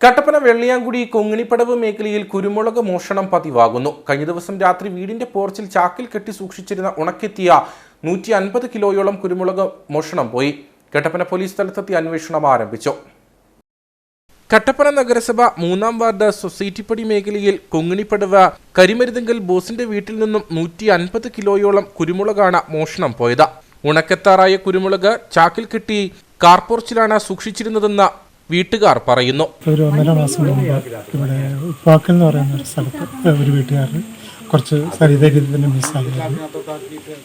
കട്ടപ്പന വെള്ളിയാങ്കുടി കൊങ്ങിണിപ്പടവ് മേഖലയിൽ കുരുമുളക് മോഷണം പതിവാകുന്നു. കഴിഞ്ഞ ദിവസം രാത്രി വീടിന്റെ പോർച്ചിൽ ചാക്കിൽ കെട്ടി സൂക്ഷിച്ചിരുന്ന ഉണക്കെത്തിയ നൂറ്റി അൻപത് കിലോയോളം കുരുമുളക് മോഷണം പോയി. കട്ടപ്പന പോലീസ് സ്ഥലത്തെത്തി അന്വേഷണം ആരംഭിച്ചു. കട്ടപ്പന നഗരസഭ മൂന്നാം വാർഡ് സൊസൈറ്റിപ്പടി മേഖലയിൽ കൊങ്ങിണിപ്പടവ് കരിമരുതെങ്കിൽ ബോസിന്റെ വീട്ടിൽ നിന്നും നൂറ്റി അൻപത് കിലോയോളം കുരുമുളകാണ് മോഷണം പോയത്. ഉണക്കെത്താറായ കുരുമുളക് ചാക്കിൽ കെട്ടി കാർപോർച്ചിലാണ് സൂക്ഷിച്ചിരുന്നതെന്ന് വീട്ടുകാർ പറയുന്നു. ഒരു ഒന്നര മാസം മുമ്പ് ഇവിടെ ഉപ്പാക്കൽ എന്ന് പറയുന്ന ഒരു സ്ഥലത്ത് ഒരു വീട്ടുകാർ കുറച്ച് സരിത രീതിയിൽ മിസ്സായിരുന്നു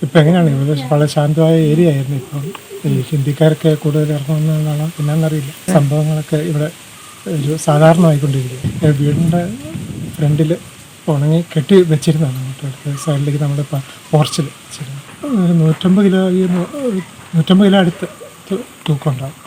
ഇപ്പം എങ്ങനെയാണ്? ഇവിടെ വളരെ ശാന്തമായ ഏരിയ ആയിരുന്നു ഇപ്പം. ഈ ഹിന്ദിക്കാരൊക്കെ കൂടുതൽ ഇറങ്ങുന്നതാണ് പിന്നെന്നറിയില്ല. സംഭവങ്ങളൊക്കെ ഇവിടെ ഒരു സാധാരണമായിക്കൊണ്ടിരിക്കുക വീടിന്റെ ഫ്രണ്ടിൽ ഉണങ്ങി കെട്ടി വെച്ചിരുന്നതാണ് അടുത്ത സൈഡിലേക്ക് നമ്മുടെ പോർച്ചിൽ വെച്ചിരുന്നത്. നൂറ്റമ്പത് കിലോ നൂറ്റമ്പത് കിലോ അടുത്ത് തു- തൂക്കം ഉണ്ടാവും.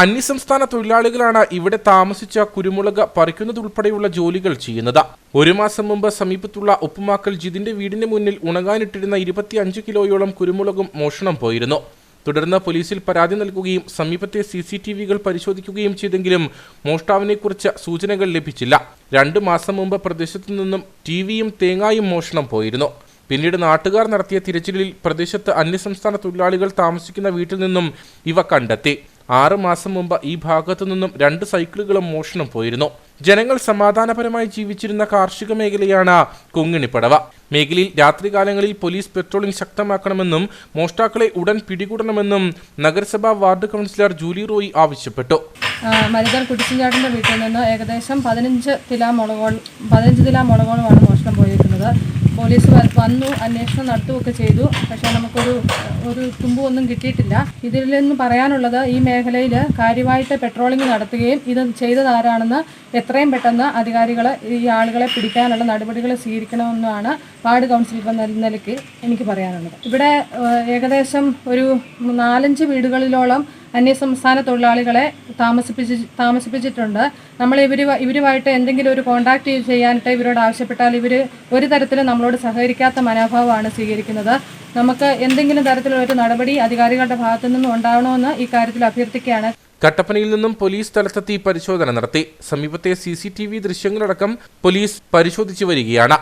അന്യസംസ്ഥാന തൊഴിലാളികളാണ് ഇവിടെ താമസിച്ച കുരുമുളക് പറിക്കുന്നതുൾപ്പെടെയുള്ള ജോലികൾ ചെയ്യുന്നത്. ഒരു മാസം മുമ്പ് സമീപത്തുള്ള ഉപ്പുമാക്കൽ ജിതിന്റെ വീടിന് മുന്നിൽ ഉണങ്ങാനിട്ടിരുന്ന ഇരുപത്തിയഞ്ച് കിലോയോളം കുരുമുളകും മോഷണം പോയിരുന്നു. തുടർന്ന് പോലീസിൽ പരാതി നൽകുകയും സമീപത്തെ സി സി ടി വികൾ പരിശോധിക്കുകയും ചെയ്തെങ്കിലും മോഷ്ടാവിനെക്കുറിച്ച് സൂചനകൾ ലഭിച്ചില്ല. രണ്ടു മാസം മുമ്പ് പ്രദേശത്തു നിന്നും ടി വിയും തേങ്ങായും മോഷണം പോയിരുന്നു. പിന്നീട് നാട്ടുകാർ നടത്തിയ തിരച്ചിലിൽ പ്രദേശത്ത് അന്യസംസ്ഥാന തൊഴിലാളികൾ താമസിക്കുന്ന വീട്ടിൽ നിന്നും ഇവ കണ്ടെത്തി. ആറ് മാസം മുമ്പ് ഈ ഭാഗത്തു നിന്നും രണ്ട് സൈക്കിളുകളും മോഷണം പോയിരുന്നു. ജനങ്ങൾ സമാധാനപരമായി ജീവിച്ചിരുന്ന കാർഷിക മേഖലയാണ് കുങ്ങിണിപ്പടവ. മേഖലയിൽ രാത്രികാലങ്ങളിൽ പോലീസ് പെട്രോളിംഗ് ശക്തമാക്കണമെന്നും മോഷ്ടാക്കളെ ഉടൻ പിടികൂടണമെന്നും നഗരസഭാ വാർഡ് കൗൺസിലർ ജൂലി റോയി ആവശ്യപ്പെട്ടു. മരുതർ കുട്ടിച്ചിഞ്ചാട്ടിന്റെ വീട്ടിൽ നിന്ന് ഏകദേശം പതിനഞ്ച് തില മുളകോൾ പതിനഞ്ച് തില മുളകോളുമാണ് മോഷണം പോയിരിക്കുന്നത് പോലീസ് വ- വന്നു അന്വേഷണം നടത്തുകയൊക്കെ ചെയ്തു. പക്ഷേ നമുക്കൊരു ഒരു തുമ്പും ഒന്നും കിട്ടിയിട്ടില്ല. ഇതിൽ നിന്ന് പറയാനുള്ളത് ഈ മേഖലയിൽ കാര്യമായിട്ട് പെട്രോളിംഗ് നടത്തുകയും ഇത് ചെയ്തതാരാണെന്ന് എത്രയും പെട്ടെന്ന് അധികാരികൾ ഈ ആളുകളെ പിടിക്കാനുള്ള നടപടികൾ സ്വീകരിക്കണമെന്നാണ് വാർഡ് കൗൺസിൽ എന്ന നിലയ്ക്ക് എനിക്ക് പറയാനുള്ളത്. ഇവിടെ ഏകദേശം ഒരു നാലഞ്ച് വീടുകളിലോളം അന്യസംസ്ഥാന തൊഴിലാളികളെ താമസിപ്പിച്ച് താമസിപ്പിച്ചിട്ടുണ്ട്. നമ്മൾ ഇവർ ഇവരുമായിട്ട് എന്തെങ്കിലും ഒരു കോണ്ടാക്ട് ചെയ്യാനായിട്ട് ഇവരോട് ആവശ്യപ്പെട്ടാൽ ഇവർ ഒരു തരത്തിലും നമ്മളോട് സഹകരിക്കാത്ത മനോഭാവമാണ് സ്വീകരിക്കുന്നത്. നമുക്ക് എന്തെങ്കിലും തരത്തിലുള്ള ഒരു നടപടി അധികാരികളുടെ ഭാഗത്തു നിന്നും ഉണ്ടാവണമെന്ന് ഈ കാര്യത്തിൽ അഭ്യർത്ഥിക്കുകയാണ്. കട്ടപ്പനയിൽ നിന്നും പോലീസ് സ്ഥലത്തെത്തി പരിശോധന നടത്തി. സമീപത്തെ സി സി ടി വി ദൃശ്യങ്ങളടക്കം പോലീസ് പരിശോധിച്ചു വരികയാണ്.